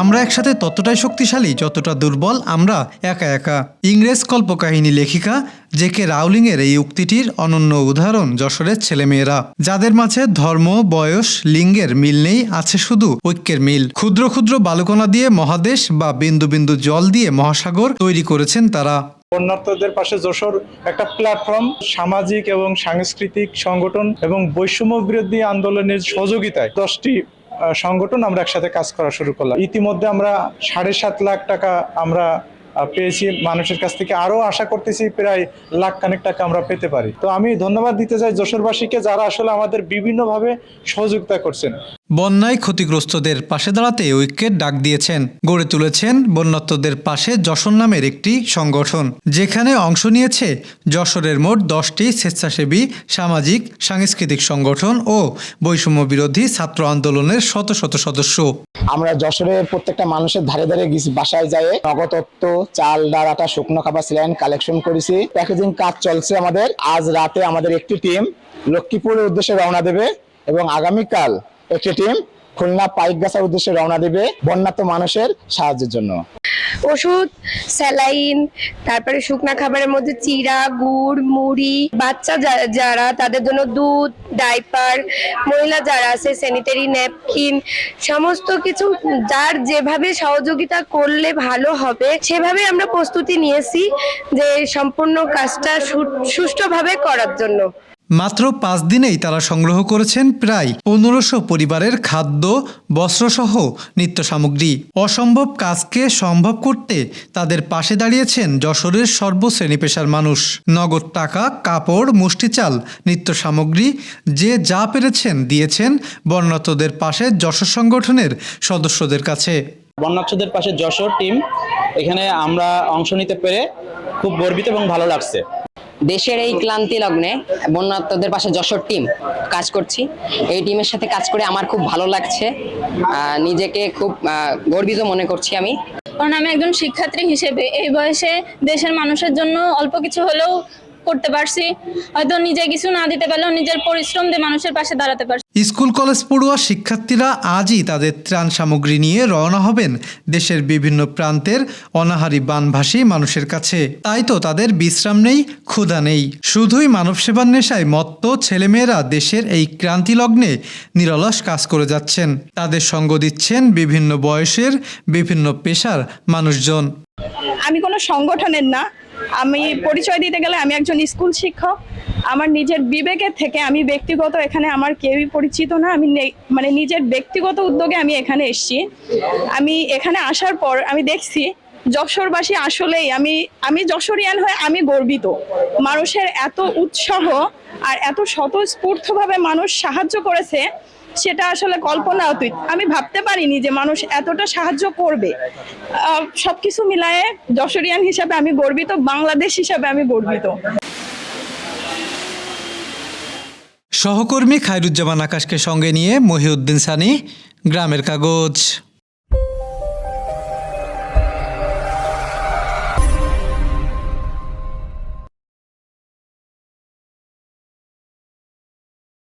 আমরা একসাথে ততটাই শক্তিশালী, যতটা দুর্বল আমরা একা একা। ইংরেজ কল্পকাহিনী লেখিকা জে কে রাউলিংয়ের এই উক্তিটির অনন্য উদাহরণ যশোরের ছেলেমেয়েরা। যাদের মাঝে ধর্ম, বয়স, লিঙ্গের মিল নেই, আছে শুধু ঐক্যের মিল। ক্ষুদ্র ক্ষুদ্র বালুকণা দিয়ে মহাদেশ বা বিন্দু বিন্দু জল দিয়ে মহাসাগর তৈরি করেছেন তারা। বন্যার্থদের পাশে যশোর একটা প্ল্যাটফর্ম সামাজিক এবং সাংস্কৃতিক সংগঠন এবং বৈষম্য বিরোধী আন্দোলনের সহযোগিতায় দশটি সংগঠন আমরা একসাথে কাজ করা শুরু করলাম। ইতিমধ্যে আমরা সাড়ে সাত লাখ টাকা আমরা পেয়েছি। মানুষের কাছ থেকে আরও আশা করতেছি প্রায় লাখ খানেক টাকা আমরা পেতে পারি। তো আমি ধন্যবাদ দিতে চাই যশোরবাসীকে যারা আসলে আমাদের বিভিন্নভাবে সহযোগিতা করছেন। বন্যায় ক্ষতিগ্রস্তদের পাশে দাঁড়াতে ঐক্যের ডাক দিয়েছেন। গড়ে তুলেছেন বন্যাত্মদের পাশে যশোর নামের একটি সংগঠন, যেখানে অংশ নিয়েছে যশোরের মোট দশটি স্বেচ্ছাসেবী, সামাজিক, সাংস্কৃতিক সংগঠন ও বৈষম্য বিরোধী ছাত্র আন্দোলনের শত শত সদস্য। আমরা যশোরের প্রত্যেকটা মানুষের ধারে ধারে গেছি বাসায় যায় নগদত্ব, চাল, ডাল, আটা, শুকনো খাবার সিলাইন কালেকশন করেছি। প্যাকেজিং কাজ চলছে আমাদের। আজ রাতে আমাদের একটি টিম লক্ষ্মীপুরের উদ্দেশ্যে রওনা দেবে এবং আগামীকাল একটি টিম খুলনা পাইকগাছার উদ্দেশ্যে রওনা দেবে বন্যাত্ম মানুষের সাহায্যের জন্য। ওষুধ, স্যালাইন, তারপরে শুকনা খাবারের মধ্যে চিড়া গুড়, মুড়ি। বাচ্চা যারা, তাদের জন্য দুধ, ডাইপার, মহিলা যারা আছে স্যানিটারি ন্যাপকিন সমস্ত কিছু যার যেভাবে সহযোগিতা করলে ভালো হবে, সেভাবে আমরা প্রস্তুতি নিয়েছি যে সম্পূর্ণ কাজটা সুষ্ঠুভাবে করার জন্য। মাত্র পাঁচ দিনেই তারা সংগ্রহ করেছেন প্রায় পনেরোশো পরিবারের খাদ্য, বস্ত্রসহ নিত্য সামগ্রী অসম্ভব কাজকে সম্ভব করতে তাদের পাশে দাঁড়িয়েছেন যশোরের সর্বশ্রেণী পেশার মানুষ। নগদ টাকা, কাপড় মুষ্টি চাল নিত্য সামগ্রী যে যা পেরেছেন দিয়েছেন বর্ণাতদের পাশে যশোর সংগঠনের সদস্যদের কাছে। বন্যার্থদের পাশে যশোর টিম এখানে আমরা অংশ নিতে পেরে খুব গর্বিত এবং ভালো লাগছে। দেশের এই ক্লান্তি লগ্নে বন্যাত্মদের পাশে যশোর টিম কাজ করছি। এই টিমের সাথে কাজ করে আমার খুব ভালো লাগছে। নিজেকে খুব গর্বিত মনে করছি আমি। কারণ আমি একজন শিক্ষার্থী হিসেবে এই বয়সে দেশের মানুষের জন্য অল্প কিছু হলেও করতে পারছি। হয়তো নিজে কিছু না দিতে পারলেও নিজের পরিশ্রম দিয়ে মানুষের পাশে দাঁড়াতে পারছি। স্কুল কলেজ পড়ুয়া শিক্ষার্থীরা আজই তাদের ত্রাণ সামগ্রী নিয়ে রওনা হবেন দেশের বিভিন্ন প্রান্তের অনাহারী বানভাসী মানুষের কাছে। তাই তো তাদের বিশ্রাম নেই ক্ষুধা নেই। শুধুই মানব সেবার নেশায় মত্ত ছেলেমেয়েরা দেশের এই ক্রান্তি লগ্নে নিরলস কাজ করে যাচ্ছেন। তাদের সঙ্গ দিচ্ছেন বিভিন্ন বয়সের বিভিন্ন পেশার মানুষজন। আমি কোনো সংগঠনের না আমি পরিচয় দিতে গেলে আমি একজন স্কুল শিক্ষক। আমার নিজের বিবেকের থেকে আমি ব্যক্তিগত এখানে আমার কেউই পরিচিত না। আমি মানে নিজের ব্যক্তিগত উদ্যোগে আমি এখানে এসেছি। আমি এখানে আসার পর আমি দেখছি যশোরবাসী আসলেই আমি আমি যশোরিয়ান হয়ে আমি গর্বিত। মানুষের এত উৎসাহ আর এত স্বতঃস্ফূর্তভাবে মানুষ সাহায্য করেছে সেটা আসলে কল্পনা অতীত আমি ভাবতে পারিনি যে মানুষ এতটা সাহায্য করবে। সবকিছু মিলায়ে যশোরিয়ান হিসাবে আমি গর্বিত, বাংলাদেশ হিসাবে আমি গর্বিত। সহকর্মী খায়রুজ্জামান আকাশকে সঙ্গে নিয়ে মহিউদ্দিন সানি, গ্রামের কাগজ।